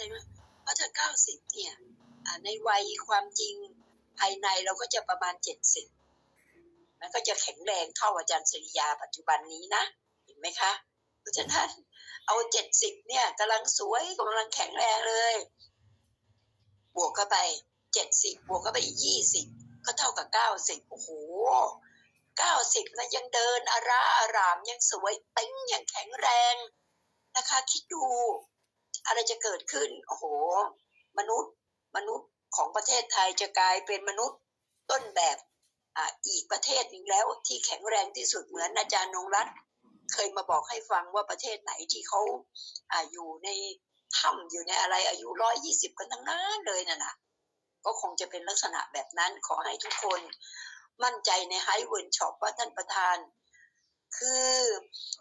อะไรไหมเพราะเธอเก้าสิบเนี่ยในวัยความจริงภายในเราก็จะประมาณเจ็ดสิบมันก็จะแข็งแรงเท่าอาจารย์สริยาปัจจุบันนี้นะเห็นไหมคะเพราะฉะนั้นเอาเจ็ดสิบเนี่ยกำลังสวยกำลังแข็งแรงเลย บวกเข้าไปเจ็ดสิบบวกเข้าไปอีกยี่สิบก็เท่ากับเก้าสิบโอ้โหเก้าสิบนะยังเดินอาราอารามยังสวยติ้งยังแข็งแรงนะคะ คิดดู อะไรจะเกิดขึ้นโอ้โห มนุษย์มนุษย์ของประเทศไทยจะกลายเป็นมนุษย์ต้นแบบอ่าอีกประเทศหนึ่งแล้วที่แข็งแรงที่สุดเหมือนอาจารย์นงรัตน์เคยมาบอกให้ฟังว่าประเทศไหนที่เขาอ่าอยู่ในถ้ำอยู่ในอะไรอายุร้อยยี่สิบกันทั้งนั้นเลยน่ะนะก็คงจะเป็นลักษณะแบบนั้นขอให้ทุกคนมั่นใจในไฮเวิร์นช็อปว่าท่านประธาน คือ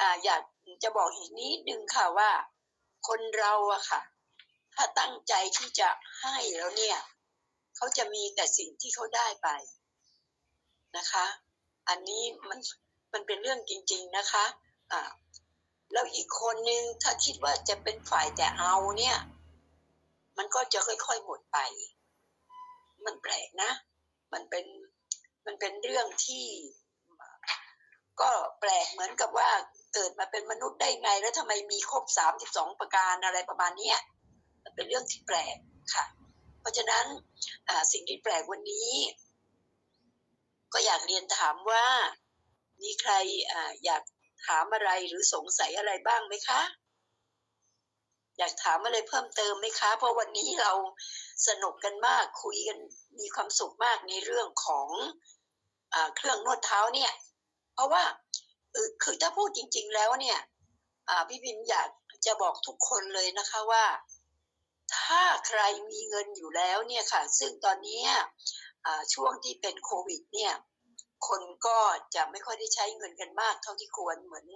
อ่าอยากจะบอกอีกนิดนึงค่ะว่า คนเราอะค่ะ ถ้าตั้งใจที่จะให้แล้วเนี่ย เขาจะมีแต่สิ่งที่เขาได้ไปนะคะ อันนี้มันมันเป็นเรื่องจริง ๆนะคะอ่าแล้วอีกคนนึงถ้าคิดว่าจะเป็นฝ่ายแต่เอาเนี่ย มันก็จะค่อยๆหมดไป มันแปลกนะ มันเป็นมันเป็นเรื่องที่ ก็แปลกเหมือนกับว่า เกิดมาเป็นมนุษย์ได้ไง แล้วทำไมมีครบสามสิบสองประการอะไรประมาณนี้มันเป็นเรื่องที่แปลกค่ะ เพราะฉะนั้นสิ่งที่แปลกวันนี้ ก็อยากเรียนถามว่ามีใครออยากถามอะไรหรือสงสัยอะไรบ้างไหมคะ อยากถามอะไรเพิ่มเติมไหมคะ เพราะวันนี้เราสนุกกันมากคุยกันมีความสุขมากในเรื่องของอเครื่องนวดเท้าเนี่ย เพราะว่า คือถ้าพูดจริง ๆ แล้วเนี่ยพี่พิมอยากจะบอกทุกคนเลยนะคะว่า ถ้าใครมีเงินอยู่แล้วเนี่ยค่ะ ซึ่งตอนนี้ช่วงที่เป็นโควิดเนี่ยคนก็จะไม่ค่อยได้ใช้เงินกันมาก เท่าที่ควรเหมือน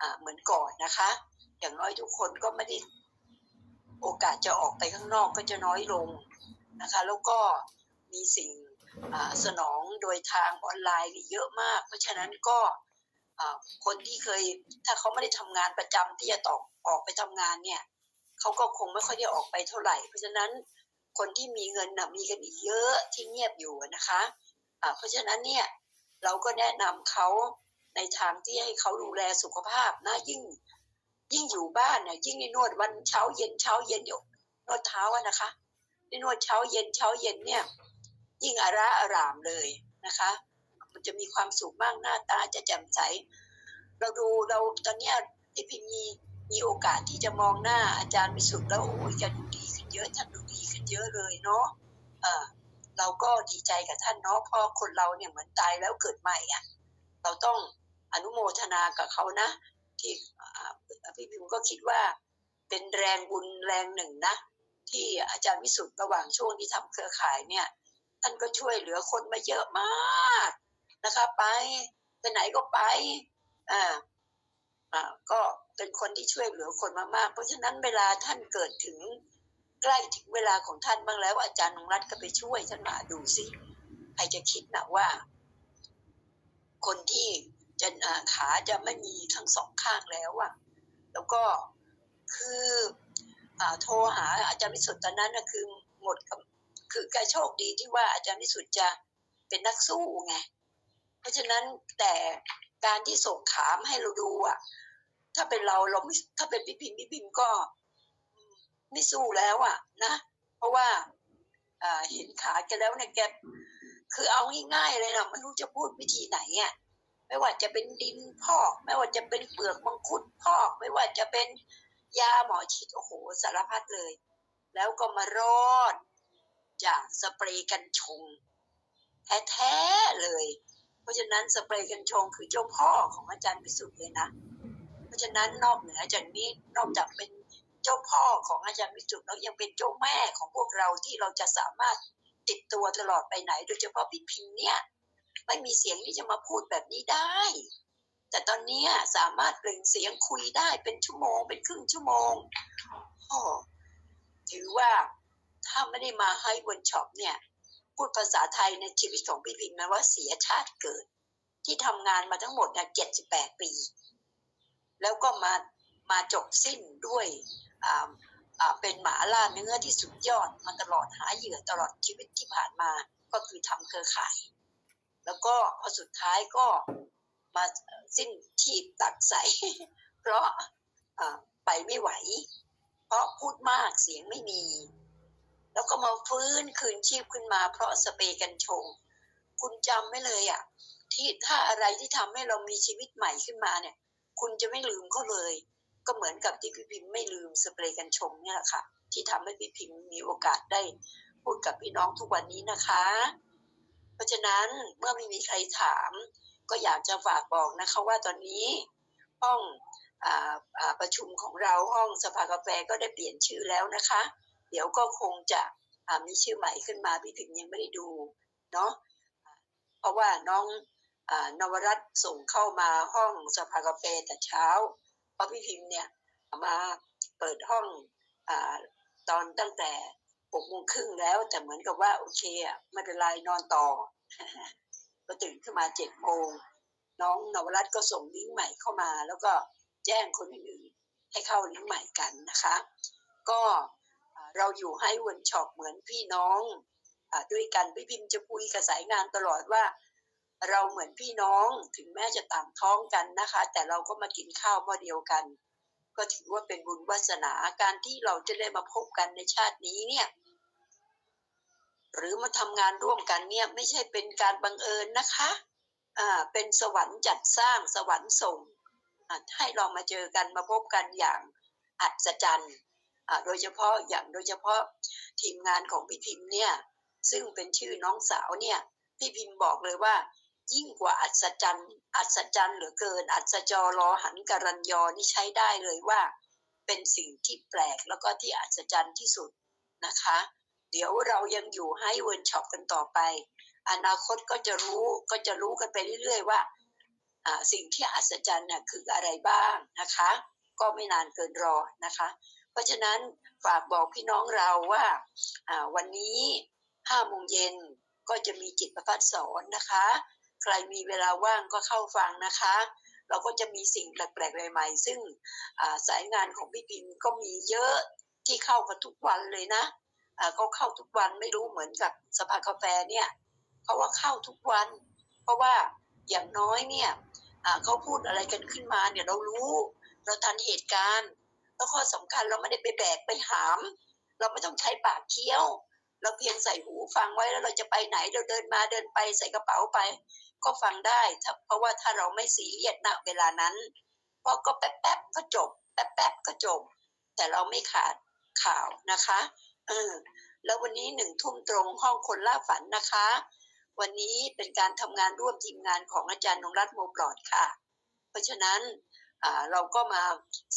อเหมือนก่อนนะคะ อย่างน้อยทุกคนก็ไม่ได้โอกาสจะออกไปข้างนอกก็จะน้อยลงนะคะ แล้วก็มีสิ่งสนองโดยทางออนไลน์เยอะมาก เพราะฉะนั้นก็ คนที่เคย ถ้าเขาไม่ได้ทำงานประจำที่จะตอกออกไปทำงานเนี่ยเขาก็คงไม่ค่อยได้ออกไปเท่าไหร่ เพราะฉะนั้นคนที่มีเงินนะมีกันอีกเยอะที่เงียบอยู่นะคะะเพราะฉะนั้นเนี่ยเราก็แนะนำเขาในทางที่ให้เขาดูแลสุขภาพนะยิ่ง ยิ่งอยู่บ้านเนี่ยยิ่งในนวดวันเช้าเย็นเช้าเย็นอยู่นวดเท้าอะนะคะในนวดเช้าเย็นเช้าเย็นเนี่ยยิ่งอาระอารามเลยนะคะ มันจะมีความสุขมากหน้าตาจะแจ่มใส เราดูเราตอนนี้ที่พิมมีมีโอกาสที่จะมองหน้าอาจารย์มิสุทธ์แล้วโอ้ยจะดูดีขึ้นเยอะท่านดูดีขึ้นเยอะเลยเนาะเออเราก็ดีใจกับท่านเนาะเพราะคนเราเนี่ยเหมือนตายแล้วเกิดใหม่อะเราต้องอนุโมทนากับเขานะ ที่พี่พิมก็คิดว่าเป็นแรงบุญแรงหนึ่งนะ ที่อาจารย์วิสุทธ์ระหว่างช่วงที่ทำเครือข่ายเนี่ย ท่านก็ช่วยเหลือคนมาเยอะมาก นะคะ ไปไปไหนก็ไป อ่าอ่าก็เป็นคนที่ช่วยเหลือคนมามาก เพราะฉะนั้นเวลาท่านเกิดถึงใกล้ถึงเวลาของท่านบ้างแล้ว อาจารย์นงรัตก็ไปช่วยท่านมาดูสิใครจะคิดนะว่า คนที่จะขาจะไม่มีทั้งสองข้างแล้วอะแล้วก็คืออโทรหาอาจารย์วิสุทธ์ตอนนั้นนะคือหมดคือแกโชคดีที่ว่าอาจารย์วิสุทธ์จะเป็นนักสู้ไง ราะฉะนั้นแต่การที่ส่งขามให้เราดูอะถ้าเป็นเราเราถ้าเป็นพี่พิมพี่พิมก็ไม่สู้แล้วอะนะ เพราะว่าเห็นขาแกแล้วเนี่ยแกคือเอาง่ายๆเลยนะไม่รู้จะพูดวิธีไหนอะไม่ว่าจะเป็นดินพอกไม่ว่าจะเป็นเปลือกมังคุดพอก ไม่ว่าจะเป็นยาหมอฉีดโอ้โหสารพัดเลย แล้วก็มารอดจากสเปรย์กันชงแท้ๆเลย เพราะฉะนั้นสเปรย์กันชงคือเจ้าพ่อของอาจารย์พิสุทธิ์เลยนะ เพราะฉะนั้นนอกเหนือจากนี้นอกจากเป็นเจ้าพ่อของอาจารย์พิสุทธิ์แล้วยังเป็นเจ้าแม่ของพวกเราที่เราจะสามารถติดตัวตลอดไปไหน โดยเฉพาะพี่พิมเนี่ยไม่มีเสียงที่จะมาพูดแบบนี้ได้ แต่ตอนนี้สามารถเปล่งเสียงคุยได้เป็นชั่วโมง เป็นครึ่งชั่วโมงโอ้ถือว่าถ้าไม่ได้มาให้บนช็อปเนี่ย พูดภาษาไทยในชีวิตของพี่พิมพ์นะว่าเสียชาติเกิด ที่ทำงานมาทั้งหมดเนี่ยเจ็ดสิบแปดปี แล้วก็มามาจบสิ้นด้วยเป็นหมาล่าเนื้อที่สุดยอดมาตลอดหาเหยื่อตลอดชีวิตที่ผ่านมาก็คือทำเครือข่าย แล้วก็พอสุดท้ายก็มาสิ้นชีพตักใส เพราะไปไม่ไหว เพราะพูดมากเสียงไม่มี แล้วก็มาฟื้นคืนชีพขึ้นมา เพราะสเปรย์กันชง คุณจำไม่เลยอะ ที่ถ้าอะไรที่ทำให้เรามีชีวิตใหม่ขึ้นมาเนี่ย คุณจะไม่ลืมเขาเลย ก็เหมือนกับที่พี่พิมพ์ไม่ลืมสเปรย์กันชงเนี่ยแหละค่ะ ที่ทำให้พี่พิมพ์มีโอกาสได้ พูดกับพี่น้องทุกวันนี้นะคะ เพราะฉะนั้นเมื่อไม่มีใครถาม ก็อยากจะฝากบอกนะคะว่าตอนนี้ห้องอประชุมของเราห้องสภากาแฟก็ได้เปลี่ยนชื่อแล้วนะคะ เดี๋ยวก็คงจะมีชื่อใหม่ขึ้นมาพี่พิมยังไม่ได้ดูเนาะเพราะว่าน้องอนวรัตส่งเข้ามาห้องสภากาแฟแต่เช้าเพราะพี่พิมพ์เนี่ยมาเปิดห้องอตอนตั้งแต่หกโมงครึ่งแล้วแต่เหมือนกับว่าโอเคอะไม่เป็นไรนอนต่อก็ตื่นขึ้นมาเจ็ดโมงน้องนวรัตก็ส่งลิงก์ใหม่เข้ามา แล้วก็แจ้งคนอื่นให้เข้าลิงก์ใหม่กันนะคะ ก็ เราอยู่ให้เวิร์นช็อปเหมือนพี่น้องอด้วยกันพี่พิมพ์จะคุยกับสายงานตลอดว่า เราเหมือนพี่น้องถึงแม้จะต่างท้องกันนะคะ แต่เราก็มากินข้าวหม้อเดียวกัน ก็ถือว่าเป็นบุญวาสนาการที่เราจะได้มาพบกันในชาตินี้เนี่ยหรือมาทำงานร่วมกันเนี่ยไม่ใช่เป็นการบังเอิญนะคะอ่าเป็นสวรรค์จัดสร้างสวรรค์ส่งให้เรามาเจอกันมาพบกันอย่างอัศจรรย์ โดยเฉพาะอย่างโดยเฉพาะทีมงานของพี่พิมพ์เนี่ย ซึ่งเป็นชื่อน้องสาวเนี่ย พี่พิมพ์บอกเลยว่า ยิ่งกว่าอัศจรรย์อัศจรรย์เหลือเกิน อัศจรอหันการันยอนี่ใช้ได้เลยว่า เป็นสิ่งที่แปลกแล้วก็ที่อัศจรรย์ที่สุดนะคะ เดี๋ยวเรายังอยู่ให้เวิร์นช็อปกันต่อไป อนาคตก็จะรู้ก็จะรู้กันไปเรื่อยๆว่าอ่าสิ่งที่อัศจรรย์น่ะคืออะไรบ้างนะคะ ก็ไม่นานเกินรอนะคะ เพราะฉะนั้นฝากบอกพี่น้องเราว่าวันนี้ห้าโมงเย็นก็จะมีจิตประพัฒสอนนะคะ ใครมีเวลาว่างก็เข้าฟังนะคะ เราก็จะมีสิ่งแปลกๆใหม่ๆ ซึ่งสายงานของพี่พิมก็มีเยอะที่เข้ากันทุกวันเลยนะเขาเข้าทุกวันไม่รู้เหมือนกับสภากาแฟเนี่ยเพราะว่าเข้าทุกวัน เพราะว่าอย่างน้อยเนี่ยเขาพูดอะไรกันขึ้นมาเนี่ยเรารู้ เราทันเหตุการณ์ แล้วข้อสำคัญเราไม่ได้ไปแบกไปหาม เราไม่ต้องใช้ปากเคี้ยว เราเพียงใส่หูฟังไว้แล้วเราจะไปไหนเราเดินมาเดินไปใส่กระเป๋าไป ก็ฟังได้เพราะว่าถ้าเราไม่ซีเรียสณเวลานั้นเพราะก็แป๊บๆก็จบ แป๊บๆก็จบ แต่เราไม่ขาดข่าวนะคะเออแล้ววันนี้หนึ่งทุ่มตรงห้องคนล่าฝันนะคะ วันนี้เป็นการทำงานร่วมทีมงานของอาจารย์นงรัตน์โมปลอดค่ะ เพราะฉะนั้น เราก็มา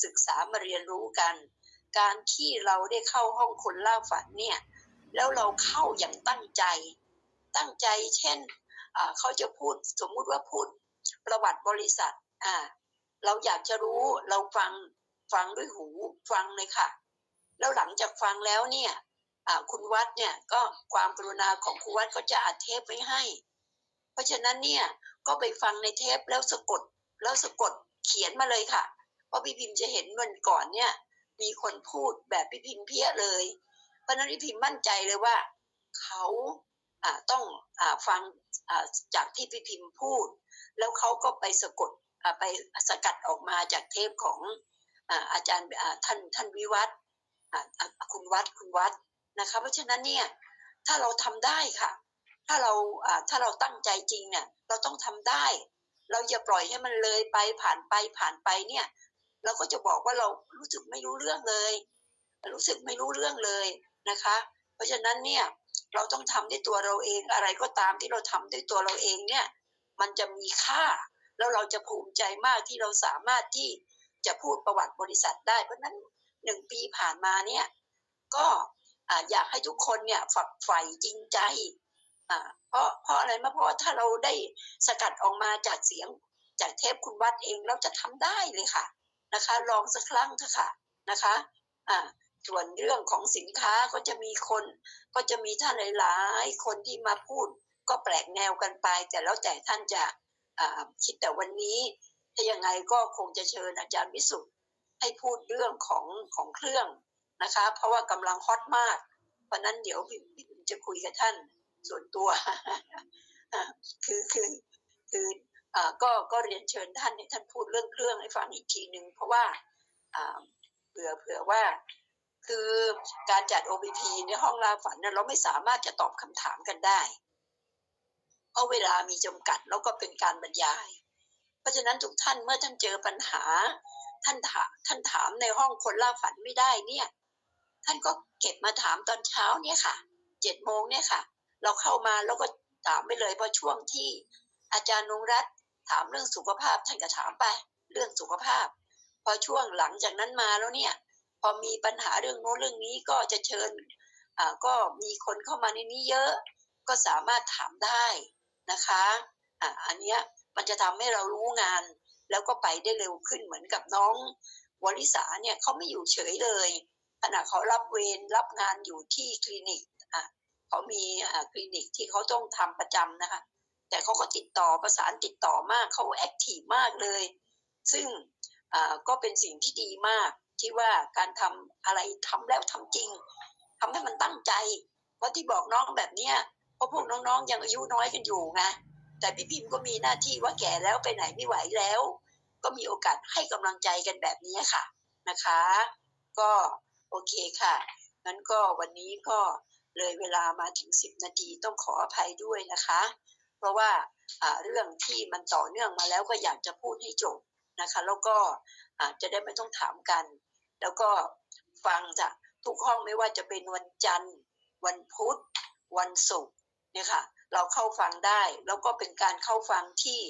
ศึกษามาเรียนรู้กัน การที่เราได้เข้าห้องคนล่าฝันเนี่ยแล้วเราเข้าอย่างตั้งใจ ตั้งใจเช่นอ่าเขาจะพูดสมมุติว่าพูดประวัติบริษัทอ่าเราอยากจะรู้เราฟังฟังด้วยหูฟังเลยค่ะ แล้วหลังจากฟังแล้วเนี่ยอ่าคุณวัดเนี่ยก็ความกรุณาของคุณวัดก็จะอัดเทปไว้ให้ เพราะฉะนั้นเนี่ยก็ไปฟังในเทปแล้วสะกดแล้วสะกด ขียนมาเลยค่ะเพราะพี่พิมพ์จะเห็นวันก่อนเนี่ย มีคนพูดแบบพี่พิมพ์เพี้ยเลย เพราะนั้นพี่พิมพ์มั่นใจเลยว่าเขาต้องอฟังจากที่พี่พิมพ์พูด แล้วเขาก็ไปสะกดไปสกัดออกมาจากเทปของอาจารย์ท่านท่านวิวัฒคุณวัดคุณวัดนะคะเพราะฉะนั้นเนี่ยถ้าเราทำได้ค่ะ ถ้าเราอ่าถ้าเราตั้งใจจริงเนี่ยเราต้องทำได้ เราอย่าปล่อยให้มันเลยไปผ่านไปผ่านไปเนี่ย เราก็จะบอกว่าเรารู้สึกไม่รู้เรื่องเลย รู้สึกไม่รู้เรื่องเลยนะคะ เพราะฉะนั้นเนี่ยเราต้องทำด้วยตัวเราเองอะไรก็ตามที่เราทำด้วยตัวเราเองเนี่ย มันจะมีค่า แล้วเราจะภูมิใจมากที่เราสามารถที่จะพูดประวัติบริษัทได้ เพราะนั้นหนึ่งปีผ่านมาเนี่ยก็อยากให้ทุกคนเนี่ยฝักใฝ่จริงใจ เพราะเพราะอะไรมาเพราะว่าถ้าเราได้สกัดออกมาจากเสียงจากเทปคุณวัดเองเราจะทำได้เลยค่ะนะคะ ลองสักครั้งเถอะค่ะนะคะอ่าส่วนเรื่องของสินค้าก็จะมีคน ก็จะมีท่านหลายๆคนที่มาพูด ก็แปลกแนวกันไป แต่แล้วแต่ท่านจะอ่าคิดแต่วันนี้ถ้ายังไงก็คงจะเชิญอาจารย์วิสุทธ์ให้พูดเรื่องของของเครื่องนะคะ เพราะว่ากำลังฮอตมาก เพราะนั้นเดี๋ยวพี่พี่จะคุยกับท่าน ส่วนตัว คือคือคืออ่าก็ก็เรียนเชิญท่านให้ท่านพูดเรื่องเครื่องให้ฟังอีกทีหนึ่งเพราะว่าอ่าเผื่อเผื่อว่าคือการจัด OBP ในห้องลาฝันนั้นเราไม่สามารถจะตอบคำถามกันได้ เพราะเวลามีจำกัดแล้วก็เป็นการบรรยาย เพราะฉะนั้นทุกท่านเมื่อท่านเจอปัญหา ท่านถามท่านถามในห้องคนล่าฝันไม่ได้เนี่ย ท่านก็เก็บมาถามตอนเช้าเนี่ยค่ะเจ็ดโมงเนี่ยค่ะ เราเข้ามาแล้วก็ถามไปเลยเพราะช่วงที่อาจารย์นงรัตถามเรื่องสุขภาพท่านก็ถามไป เรื่องสุขภาพ พอช่วงหลังจากนั้นมาแล้วเนี่ยพอมีปัญหาเรื่องโน้นเรื่องนี้ก็จะเชิญอ่าก็มีคนเข้ามาในนี้เยอะ ก็สามารถถามได้นะคะอ่าอันเนี้ยมันจะทำให้เรารู้งาน แล้วก็ไปได้เร็วขึ้นเหมือนกับน้องวลิสาเนี่ยเขาไม่อยู่เฉยเลยขณะเขารับเวรรับงานอยู่ที่คลินิก เขามีคลินิกที่เขาต้องทำประจำนะคะ แต่เขาก็ติดต่อประสานติดต่อมากเขาแอคทีฟมากเลย ซึ่งก็เป็นสิ่งที่ดีมากที่ว่าการทำอะไรทำแล้วทำจริงทำให้มันตั้งใจ เพราะที่บอกน้องแบบเนี้ยเพราะพวกน้องๆยังอายุน้อยกันอยู่ไงแต่พี่พิมก็มีหน้าที่ว่าแก่แล้วไปไหนไม่ไหวแล้ว ก็มีโอกาสให้กำลังใจกันแบบนี้ค่ะนะคะ ก็โอเคค่ะงั้นก็วันนี้ก็ เลยเวลามาถึง 10 นาทีต้องขออภัยด้วยนะคะ เพราะว่าเรื่องที่มันต่อเนื่องมาแล้วก็อยากจะพูดให้จบนะคะ แล้วก็จจะได้ไม่ต้องถามกัน แล้วก็ฟังจากทุกห้องไม่ว่าจะเป็นวันจันทร์ วันพุธ วันศุกร์เนี่ยค่ะ เราเข้าฟังได้ แล้วก็เป็นการเข้าฟังที่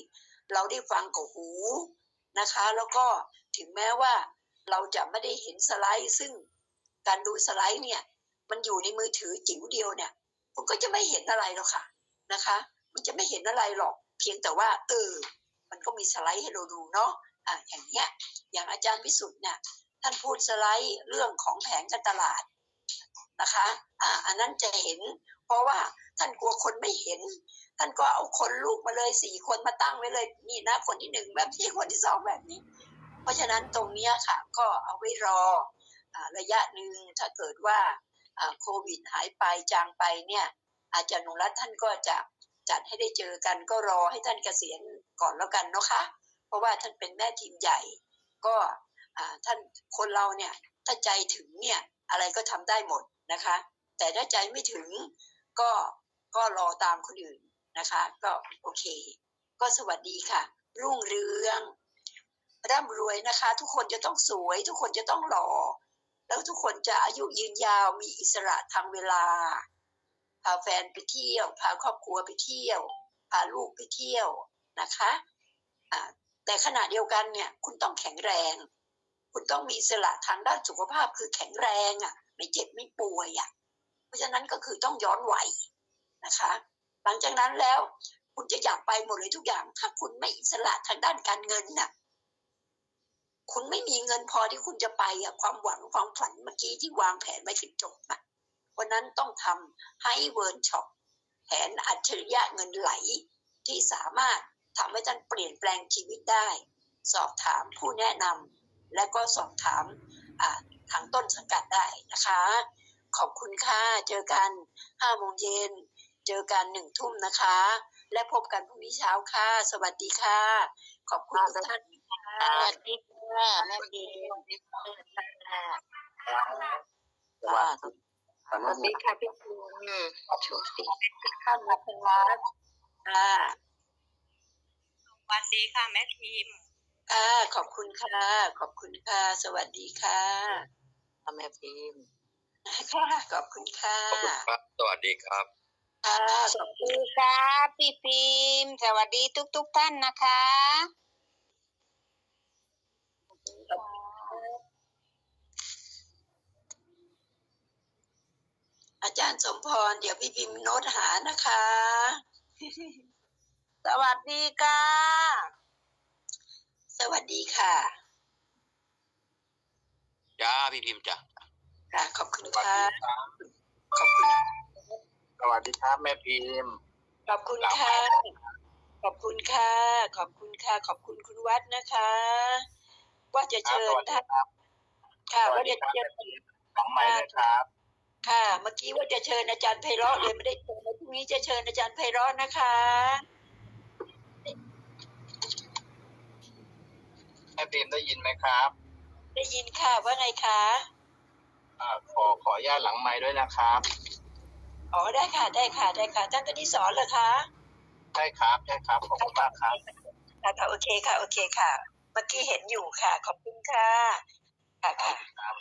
เราได้ฟังกับหูนะคะ แล้วก็ถึงแม้ว่าเราจะไม่ได้เห็นสไลด์ซึ่งการดูสไลด์เนี่ย มันอยู่ในมือถือจิ๋วเดียวเนี่ยมันก็จะไม่เห็นอะไรหรอกค่ะนะคะ มันจะไม่เห็นอะไรหรอก เพียงแต่ว่า เออ มันก็มีสไลด์ให้เราดูเนาะอะอย่างเงี้ยอย่างอาจารย์พิสุทธิ์เนี่ยท่านพูดสไลด์เรื่องของแผนการตลาดนะคะอ่าอันนั้นจะเห็น เพราะว่าท่านกลัวคนไม่เห็น ท่านก็เอาคนลูกมาเลยสี่คนมาตั้งไว้เลยนี่นะคนที่หนึ่งแบบนี้คนที่สองแบบนี้ เพราะฉะนั้นตรงเนี้ยค่ะ ก็เอาไว้รออระยะหนึ่งถ้าเกิดว่า โควิดหายไปจางไปเนี่ยอาจารย์นุรัตท่านก็จะจัดให้ได้เจอกันก็รอให้ท่านเกษียณก่อนแล้วกันเนาะคะ เพราะว่าท่านเป็นแม่ทีมใหญ่ ก็ท่านคนเราเนี่ยถ้าใจถึงเนี่ยอะไรก็ทำได้หมดนะคะ แต่ถ้าใจไม่ถึงก็ก็รอตามคนอื่นนะคะ ก็โอเค ก็สวัสดีค่ะ รุ่งเรืองร่ำรวยนะคะ ทุกคนจะต้องสวย ทุกคนจะต้องหล่อ แล้วทุกคนจะอายุยืนยาวมีอิสระทางเวลา พาแฟนไปเที่ยว พาครอบครัวไปเที่ยว พาลูกไปเที่ยวนะคะอ่าแต่ขณะเดียวกันเนี่ยคุณต้องแข็งแรง คุณต้องมีอิสระทางด้านสุขภาพคือแข็งแรงอะ ไม่เจ็บไม่ป่วยอะ เพราะฉะนั้นก็คือต้องย้อนวัยนะคะ หลังจากนั้นแล้วคุณจะอยากไปหมดเลยทุกอย่าง ถ้าคุณไม่อิสระทางด้านการเงินน่ะ คุณไม่มีเงินพอที่คุณจะไปอะความหวังความฝันเมื่อกี้ที่วางแผนไว้ถึงจบอะวันนั้นต้องทำให้เวิร์นช็อปแผนอัจฉริยะเงินไหลที่สามารถทำให้ท่านเปลี่ยนแปลงชีวิตได้ สอบถามผู้แนะนำและก็สอบถามทางต้นสังกัดได้นะคะ ขอบคุณค่ะ เจอกันห้าโมงเย็น เจอกันหนึ่งทุ่มนะคะ และพบกันพรุ่งนี้เช้าค่ะ สวัสดีค่ะ ขอบคุณทุกท่านค่ะ วัสดีค่ะแม่ดีว่าสวัสดีค่ะพี่คุณโชคดีท่านนะคะค่ะสวัสดีค่ะแม่ทีมค่ะขอบคุณค่ะ ขอบคุณค่ะ สวัสดีค่ะแม่พิมค่ะขอบคุณค่ะขอบคุณครับ สวัสดีครับค่ะสวัสดีครับพี่พิมสวัสดีทุกทุกๆท่านนะคะ อาจารย์สมพร เดี๋ยวพี่พิมพ์โน้ตหานะคะ สวัสดีค่ะ สวัสดีค่ะจ้าพี่พิมพ์จ้ะค่ะขอบคุณค่ะขอบคุณ สวัสดีครับแม่พิมพ์ ขอบคุณค่ะ ขอบคุณค่ะ ขอบคุณค่ะ ขอบคุณคุณวัดนะคะ ว่าจะเชิญท่านค่ะว่าจะเชิญลังไม้ด้วยครับ ค่ะ เมื่อกี้ว่าจะเชิญอาจารย์ไพเราะเลยไม่ได้เชิญพรุ่งนี้จะเชิญอาจารย์ไพเราะนะคะ แม่พิมพ์ได้ยินไหมครับ ได้ยินค่ะว่าไงคะอ่าขอขออนุญาตหลังไม้ด้วยนะครับ อ๋อได้ค่ะได้ค่ะได้ค่ะท่านคณิสอนเหรอคะใช่ครับใช่ครับขอบคุณมากครับ ค่ะค่ะโอเคค่ะ โอเคค่ะ เมื่อกี้เห็นอยู่ค่ะ ขอบคุณค่ะค่ะค่ะ ครับ